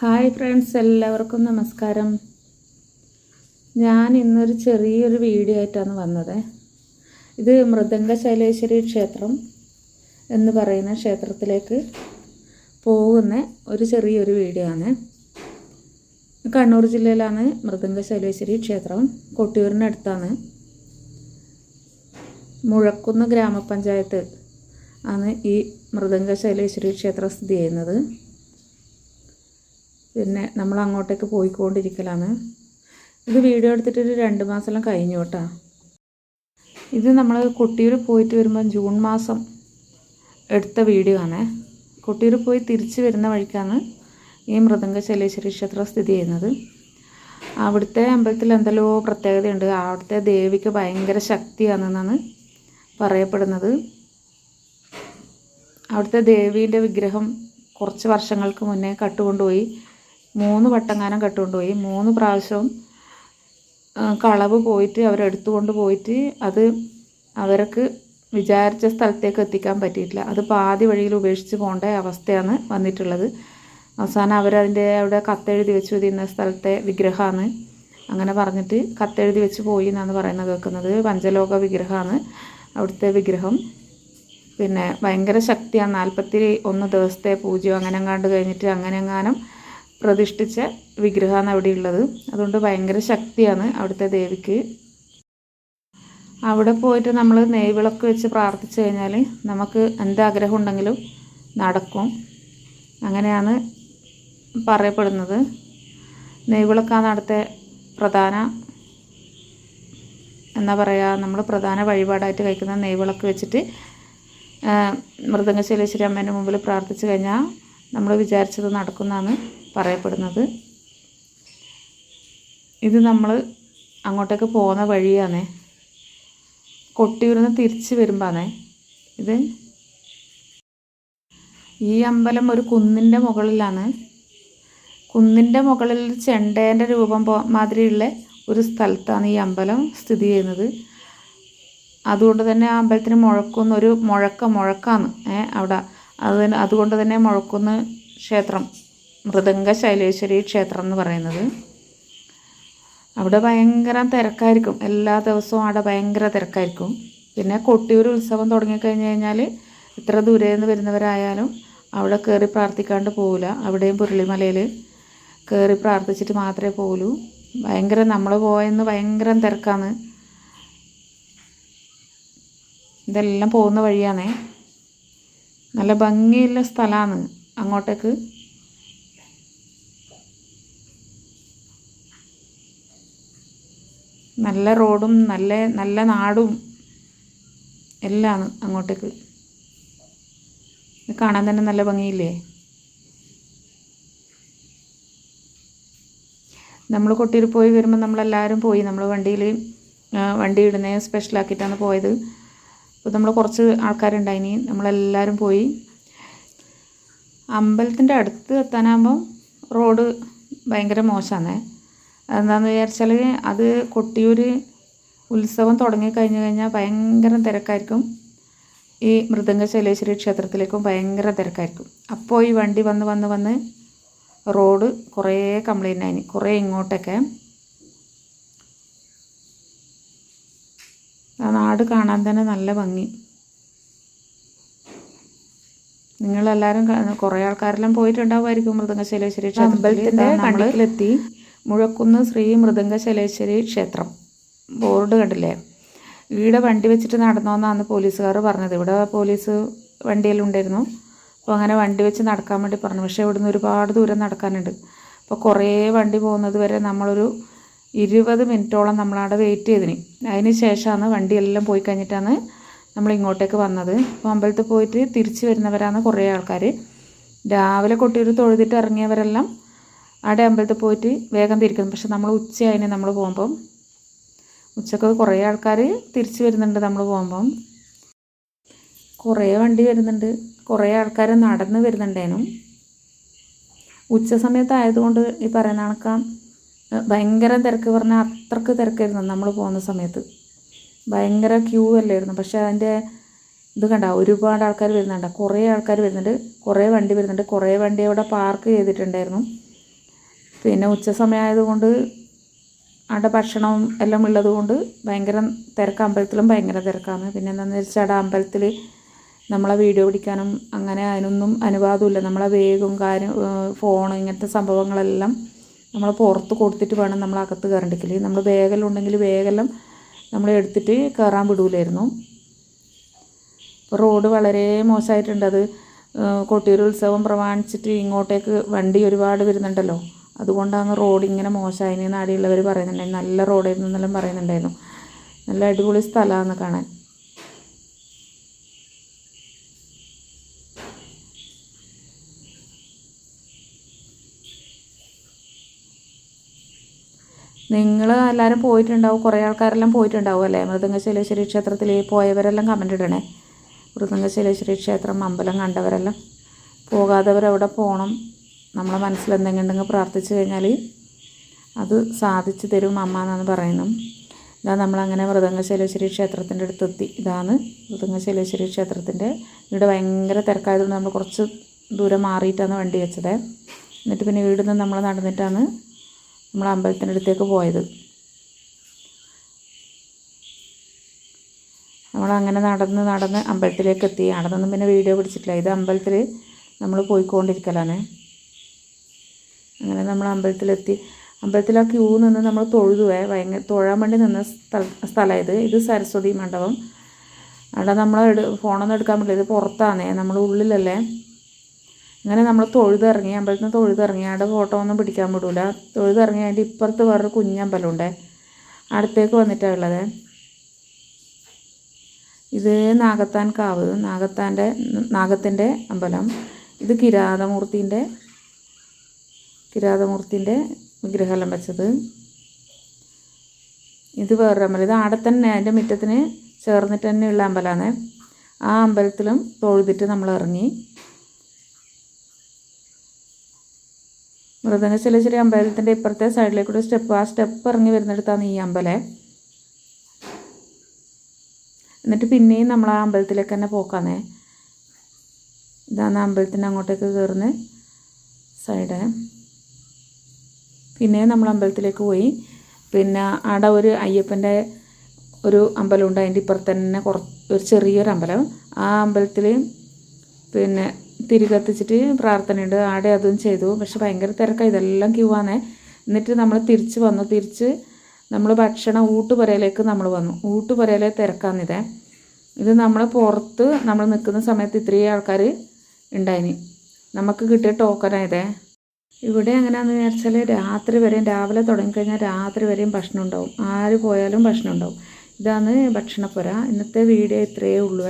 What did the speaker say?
Hi friends എല്ലാവർക്കും നമസ്കാരം. ഞാൻ ഇന്നൊരു ചെറിയൊരു വീഡിയോ ആയിട്ടാണ് വന്നത്. ഇത് മൃദംഗ ശൈലേശ്വരി ക്ഷേത്രം എന്ന് പറയുന്ന ക്ഷേത്രത്തിലേക്ക് പോകുന്ന ഒരു ചെറിയൊരു വീഡിയോ ആണ്. കണ്ണൂർ ജില്ലയിലാണ് മൃദംഗ ശൈലേശ്വരി ക്ഷേത്രം കൊട്ടിയൂരിനടുത്താണ് മുഴക്കുന്ന് ഗ്രാമപഞ്ചായത്ത് ആണ് ഈ മൃദംഗ ശൈലേശ്വരി ക്ഷേത്രം സ്ഥിതി ചെയ്യുന്നത്. പിന്നെ നമ്മൾ അങ്ങോട്ടേക്ക് പോയിക്കൊണ്ടിരിക്കലാണ്. ഇത് വീഡിയോ എടുത്തിട്ടൊരു രണ്ട് മാസമെല്ലാം കഴിഞ്ഞു കേട്ടോ. ഇത് നമ്മൾ കൊട്ടിയൂർ പോയിട്ട് വരുമ്പോൾ ജൂൺ മാസം എടുത്ത വീഡിയോ ആണ് കൊട്ടിയൂർ പോയി തിരിച്ച് വരുന്ന വഴിക്കാണ് ഈ മൃദംഗ ശൈലേശ്വരി ക്ഷേത്രം സ്ഥിതി ചെയ്യുന്നത്. അവിടുത്തെ അമ്പലത്തിൽ എന്തെല്ലോ പ്രത്യേകതയുണ്ട്. അവിടുത്തെ ദേവിക്ക് ഭയങ്കര ശക്തിയാണെന്നാണ് പറയപ്പെടുന്നത്. അവിടുത്തെ ദേവീന്റെ വിഗ്രഹം കുറച്ച് വർഷങ്ങൾക്ക് മുന്നേ കട്ടുകൊണ്ടുപോയി. മൂന്ന് വട്ടങ്ങാനം കട്ടുകൊണ്ടുപോയി. മൂന്ന് പ്രാവശ്യവും കളവ് പോയിട്ട് അവരെടുത്തുകൊണ്ട് പോയിട്ട് അത് അവർക്ക് വിചാരിച്ച സ്ഥലത്തേക്ക് എത്തിക്കാൻ പറ്റിയിട്ടില്ല. അത് പാതി വഴിയിൽ ഉപേക്ഷിച്ച് പോകേണ്ട അവസ്ഥയാണ് വന്നിട്ടുള്ളത്. അവസാനം അവരതിന്റെ അവിടെ കത്തെഴുതി വെച്ചു തിന്ന സ്ഥലത്തെ വിഗ്രഹമാണ് അങ്ങനെ പറഞ്ഞിട്ട് കത്തെഴുതി വെച്ച് പോയി എന്നാണ് പറയുന്നത് കേൾക്കുന്നത്. പഞ്ചലോക വിഗ്രഹമാണ് അവിടുത്തെ വിഗ്രഹം. പിന്നെ ഭയങ്കര ശക്തിയാണ്. നാൽപ്പത്തി ഒന്ന് ദിവസത്തെ പൂജ്യം അങ്ങനെ എങ്ങാണ്ട് കഴിഞ്ഞിട്ട് അങ്ങനെ എങ്ങാനും പ്രതിഷ്ഠിച്ച വിഗ്രഹമാണ് അവിടെ ഉള്ളത് അതുകൊണ്ട് ഭയങ്കര ശക്തിയാണ് അവിടുത്തെ ദേവിക്ക്. അവിടെ പോയിട്ട് നമ്മൾ നെയ്വിളക്ക് വെച്ച് പ്രാർത്ഥിച്ചു കഴിഞ്ഞാൽ നമുക്ക് എന്താഗ്രഹം ഉണ്ടെങ്കിലും നടക്കും. അങ്ങനെയാണ് പറയപ്പെടുന്നത്. നെയ്വിളക്കാണ് അവിടുത്തെ പ്രധാന എന്താ പറയുക നമ്മൾ പ്രധാന വഴിപാടായിട്ട് കഴിക്കുന്ന നെയ്വിളക്ക് വെച്ചിട്ട് മൃദംഗശൈലേശ്വരി അമ്മേന്റെ മുമ്പിൽ പ്രാർത്ഥിച്ചു കഴിഞ്ഞാൽ നമ്മൾ വിചാരിച്ചത് നടക്കുന്നതാണ്. പറയപ്പെടുന്നത്. ഇത് നമ്മൾ അങ്ങോട്ടേക്ക് പോകുന്ന വഴിയാണേ. കൊട്ടിയൂരിൽ നിന്ന് തിരിച്ച് വരുമ്പോഴാണേ ഇത് ഈ അമ്പലം ഒരു കുന്നിന്റെ മുകളിലാണ്. കുന്നിന്റെ മുകളിൽ ചെണ്ടേന്റെ രൂപം മാതിരിയുള്ള ഒരു സ്ഥലത്താണ് ഈ അമ്പലം സ്ഥിതി ചെയ്യുന്നത്. അതുകൊണ്ട് തന്നെ ആ അമ്പലത്തിന് മുഴക്കുന്ന ഒരു മുഴക്ക മുഴക്കാണ് അവിടെ. അത് അതുകൊണ്ട് തന്നെ മുഴക്കുന്ന ക്ഷേത്രം. മൃദംഗ ശൈലേശ്വരി ക്ഷേത്രം എന്ന് പറയുന്നത്. അവിടെ ഭയങ്കര തിരക്കായിരിക്കും. എല്ലാ ദിവസവും അവിടെ ഭയങ്കര തിരക്കായിരിക്കും. പിന്നെ കൊട്ടിയൂർ ഉത്സവം തുടങ്ങിക്കഴിഞ്ഞ് കഴിഞ്ഞാൽ ഇത്ര ദൂരെ നിന്ന് വരുന്നവരായാലും അവിടെ കയറി പ്രാർത്ഥിക്കാണ്ട് പോവില്ല അവിടെയും പുരുളിമലയിൽ കയറി പ്രാർത്ഥിച്ചിട്ട് മാത്രമേ പോകൂ ഭയങ്കര നമ്മൾ പോയെന്ന് ഭയങ്കര തിരക്കാണ്. ഇതെല്ലാം പോകുന്ന വഴിയാണേ. നല്ല ഭംഗിയുള്ള സ്ഥലമാണ് അങ്ങോട്ടേക്ക്. നല്ല റോഡും നല്ല നല്ല നാടും എല്ലാം അങ്ങോട്ടേക്ക്. കാണാൻ തന്നെ നല്ല ഭംഗിയില്ലേ? നമ്മൾ കൊട്ടിയിൽ പോയി വരുമ്പോൾ നമ്മളെല്ലാവരും പോയി. നമ്മൾ വണ്ടിയിൽ വണ്ടി ഇടുന്നേ സ്പെഷ്യലാക്കിയിട്ടാണ് പോയത്. അപ്പോൾ നമ്മൾ കുറച്ച് ആൾക്കാരുണ്ടായിനി നമ്മളെല്ലാവരും പോയി. അമ്പലത്തിന്റെ അടുത്ത് എത്താനാകുമ്പം റോഡ് ഭയങ്കര മോശമാണ് എന്താണെന്ന് വിചാരിച്ചാൽ അത് കൊട്ടിയൂർ ഉത്സവം തുടങ്ങി കഴിഞ്ഞു കഴിഞ്ഞാൽ ഭയങ്കര തിരക്കായിരിക്കും. ഈ മൃദംഗ ശൈലേശ്വരി ക്ഷേത്രത്തിലേക്കും ഭയങ്കര തിരക്കായിരിക്കും. അപ്പോൾ ഈ വണ്ടി വന്ന് വന്ന് വന്ന് റോഡ് കുറേ കംപ്ലൈന്റ് ആയി. കുറേ ഇങ്ങോട്ടൊക്കെ. ആ നാട് കാണാൻ തന്നെ നല്ല ഭംഗി. നിങ്ങളെല്ലാവരും കുറേ ആൾക്കാരെല്ലാം പോയിട്ടുണ്ടാവുമായിരിക്കും മൃദംഗശൈലേശ്വരി ക്ഷേത്രത്തിൽ കണ്ടിലെത്തി മുഴക്കുന്ന് ശ്രീ മൃദംഗശലേശ്വരി ക്ഷേത്രം. ബോർഡ് കണ്ടില്ലേ? ഇവിടെ വണ്ടി വെച്ചിട്ട് നടന്നോന്നാണ് പോലീസുകാർ പറഞ്ഞത്. ഇവിടെ പോലീസ് വണ്ടിയെല്ലാം ഉണ്ടായിരുന്നു. അപ്പോൾ അങ്ങനെ വണ്ടി വെച്ച് നടക്കാൻ വേണ്ടി പറഞ്ഞു. പക്ഷേ ഇവിടുന്ന് ഒരുപാട് ദൂരം നടക്കാനുണ്ട്. അപ്പോൾ കുറേ വണ്ടി പോകുന്നത് വരെ നമ്മളൊരു ഇരുപത് മിനിറ്റോളം നമ്മളവിടെ വെയിറ്റ് ചെയ്തിന്. അതിന് ശേഷമാണ് വണ്ടിയെല്ലാം പോയി കഴിഞ്ഞിട്ടാണ് നമ്മൾ ഇങ്ങോട്ടേക്ക് വന്നത്. അപ്പോൾ അമ്പലത്തിൽ പോയിട്ട് തിരിച്ച് വരുന്നവരാണ് കുറേ ആൾക്കാർ രാവിലെ കൊട്ടിയൂർ തൊഴുതിട്ട് ഇറങ്ങിയവരെല്ലാം അവിടെ അമ്പലത്തിൽ പോയിട്ട് വേഗം തിരിക്കുന്നു പക്ഷെ നമ്മൾ ഉച്ചയായിന് നമ്മൾ പോകുമ്പം ഉച്ചയ്ക്ക് കുറേ ആൾക്കാർ തിരിച്ച് വരുന്നുണ്ട് നമ്മൾ പോകുമ്പം. കുറേ വണ്ടി വരുന്നുണ്ട്. കുറേ ആൾക്കാർ നടന്ന് വരുന്നുണ്ടേനും. ഉച്ച സമയത്തായതുകൊണ്ട് ഈ പറയുന്ന കണക്കാം ഭയങ്കര തിരക്ക് പറഞ്ഞാൽ അത്രയ്ക്ക് തിരക്കായിരുന്നു നമ്മൾ പോകുന്ന സമയത്ത്. ഭയങ്കര ക്യൂ അല്ലായിരുന്നു. പക്ഷേ അതിന്റെ ഇത് കണ്ട ഒരുപാട് ആൾക്കാർ വരുന്നുണ്ട്. കുറേ ആൾക്കാർ വരുന്നുണ്ട്. കുറേ വണ്ടി വരുന്നുണ്ട്. കുറേ വണ്ടി അവിടെ പാർക്ക് ചെയ്തിട്ടുണ്ടായിരുന്നു. പിന്നെ ഉച്ച സമയമായതുകൊണ്ട് അവിടെ ഭക്ഷണവും എല്ലാം ഉള്ളതുകൊണ്ട് ഭയങ്കര തിരക്ക് അമ്പലത്തിലും ഭയങ്കര തിരക്കാണ്. പിന്നെ എന്താണെന്ന് വെച്ചാൽ അവിടെ അമ്പലത്തിൽ നമ്മളെ വീഡിയോ പിടിക്കാനും അങ്ങനെ അതിനൊന്നും അനുവാദമില്ല. നമ്മളെ വേഗം കാര്യം ഫോൺ ഇങ്ങനത്തെ സംഭവങ്ങളെല്ലാം നമ്മൾ പുറത്ത് കൊടുത്തിട്ട് വേണം നമ്മൾ അകത്ത് കയറണ്ടിക്കൽ നമ്മൾ വേഗം ഉണ്ടെങ്കിൽ വേഗം നമ്മൾ എടുത്തിട്ട് കയറാൻ വിടൂലായിരുന്നു. റോഡ് വളരെ മോശമായിട്ടുണ്ട് അത് കൊട്ടിയൂർ ഉത്സവം പ്രമാണിച്ചിട്ട് ഇങ്ങോട്ടേക്ക് വണ്ടി ഒരുപാട് വരുന്നുണ്ടല്ലോ. അതുകൊണ്ടാണ് റോഡ് ഇങ്ങനെ മോശമായതിന് നാടിയുള്ളവർ പറയുന്നുണ്ടായിരുന്നു നല്ല റോഡായിരുന്നു എന്നെല്ലാം പറയുന്നുണ്ടായിരുന്നു. നല്ല അടിപൊളി സ്ഥലമാണ് കാണാൻ. നിങ്ങൾ എല്ലാവരും പോയിട്ടുണ്ടാവും. കുറേ ആൾക്കാരെല്ലാം പോയിട്ടുണ്ടാവും അല്ലേ? മൃദംഗശൈലേശ്വരി ക്ഷേത്രത്തിൽ പോയവരെല്ലാം കമന്റ് ഇടണേ. മൃദംഗശൈലേശ്വരി ക്ഷേത്രം അമ്പലം കണ്ടവരെല്ലാം. പോകാത്തവരവിടെ പോകണം നമ്മളെ മനസ്സിൽ എന്തെങ്കിലും ഉണ്ടെങ്കിൽ പ്രാർത്ഥിച്ചു കഴിഞ്ഞാൽ അത് സാധിച്ചു തരും അമ്മ എന്നാണ് പറയുന്നത്. ഇതാ നമ്മളങ്ങനെ മൃദംഗശൈലേശ്വരി ക്ഷേത്രത്തിന്റെ അടുത്തെത്തി ഇതാണ് മൃദംഗശൈലേശ്വരി ക്ഷേത്രത്തിന്റെ ഇവിടെ ഭയങ്കര തിരക്കായതുകൊണ്ട് നമ്മൾ കുറച്ച് ദൂരം മാറിയിട്ടാണ് വണ്ടി വെച്ചത്. എന്നിട്ട് പിന്നെ വീട് നിന്ന് നമ്മൾ നടന്നിട്ടാണ് നമ്മൾ അമ്പലത്തിന്റെ അടുത്തേക്ക് പോയത്. നമ്മളങ്ങനെ നടന്ന് നടന്ന് അമ്പലത്തിലേക്ക് എത്തി. അവിടെ നിന്നും പിന്നെ വീഡിയോ പിടിച്ചിട്ടില്ല. ഇത് അമ്പലത്തിൽ നമ്മൾ പോയിക്കൊണ്ടിരിക്കലാണ്. അങ്ങനെ നമ്മൾ അമ്പലത്തിലെത്തി. അമ്പലത്തിൽ ആ ക്യൂ നിന്ന് നമ്മൾ തൊഴുതുവേ. ഭയങ്കര തൊഴാൻ വേണ്ടി നിന്ന സ്ഥല സ്ഥലമായത് ഇത്. സരസ്വതി മണ്ഡപം. അവിടെ നമ്മൾ എടു ഫോണൊന്നും എടുക്കാൻ പറ്റില്ല. ഇത് പുറത്താണേ. നമ്മൾ ഉള്ളിലല്ലേ. അങ്ങനെ നമ്മൾ തൊഴുതിറങ്ങി അമ്പലത്തിൽ നിന്ന് തൊഴുതിറങ്ങി. അവിടെ ഫോട്ടോ ഒന്നും പിടിക്കാൻ വിടൂല. തൊഴുതിറങ്ങി അതിന്റെ ഇപ്പുറത്ത് വേറൊരു കുഞ്ഞമ്പലമുണ്ടേ അടുത്തേക്ക് വന്നിട്ടാണ് ഉള്ളത്. ഇത് നാഗത്താൻ കാവ്. നാഗത്താന്റെ നാഗത്തിന്റെ അമ്പലം. ഇത് കിരാതമൂർത്തിന്റെ കിരാതമൂർത്തിന്റെ വിഗ്രഹമെല്ലാം വെച്ചത്. ഇത് വേറൊരു അമ്പലം. ഇത് ആടെ തന്നെ അതിന്റെ മുറ്റത്തിന് ചേർന്നിട്ട് തന്നെയുള്ള അമ്പലമാണ്. ആ അമ്പലത്തിലും തൊഴുതിട്ട് നമ്മൾ ഇറങ്ങി. മൃദംഗശിലേശ്വരി അമ്പലത്തിന്റെ ഇപ്പുറത്തെ സൈഡിലേക്കൂടെ സ്റ്റെപ്പ് ആ സ്റ്റെപ്പ് ഇറങ്ങി വരുന്നിടത്താണ് ഈ അമ്പലം. എന്നിട്ട് പിന്നെയും നമ്മൾ ആ അമ്പലത്തിലേക്ക് തന്നെ പോക്കാന്നേ. ഇതാണ് അമ്പലത്തിന്റെ അങ്ങോട്ടേക്ക് കയറുന്ന സൈഡ്. പിന്നെ നമ്മൾ അമ്പലത്തിലേക്ക് പോയി. പിന്നെ അവിടെ ഒരു അയ്യപ്പന്റെ ഒരു അമ്പലമുണ്ട്. അതിന്റെ ഇപ്പുറത്ത് തന്നെ കുറ ഒരു ചെറിയൊരു അമ്പലം. ആ അമ്പലത്തിൽ പിന്നെ തിരി കത്തിച്ചിട്ട് പ്രാർത്ഥനയുണ്ട്. ആടെ അതും ചെയ്തു. പക്ഷെ ഭയങ്കര തിരക്കാണ് ഇതെല്ലാം ക്യൂ ആണേ എന്നിട്ട് നമ്മൾ തിരിച്ച് വന്നു. തിരിച്ച് നമ്മൾ ഭക്ഷണം ഊട്ടുപുരയിലേക്ക് നമ്മൾ വന്നു. ഊട്ടുപുരയിലെ തിരക്കാന്നിതേ ഇത്. നമ്മൾ പുറത്ത് നമ്മൾ നിൽക്കുന്ന സമയത്ത് ഇത്രയും ആൾക്കാർ ഉണ്ടായിന്. നമുക്ക് കിട്ടിയ ടോക്കനായതേ ഇവിടെ എങ്ങനെയാണെന്ന് വിചാരിച്ചാൽ രാത്രി വരെയും രാവിലെ തുടങ്ങിക്കഴിഞ്ഞാൽ രാത്രി വരെയും ഭക്ഷണം ഉണ്ടാവും. ആര് പോയാലും ഭക്ഷണം ഉണ്ടാവും. ഇതാണ് ഭക്ഷണപ്പുര ഇന്നത്തെ വീഡിയോ ഇത്രയേ ഉള്ളൂ.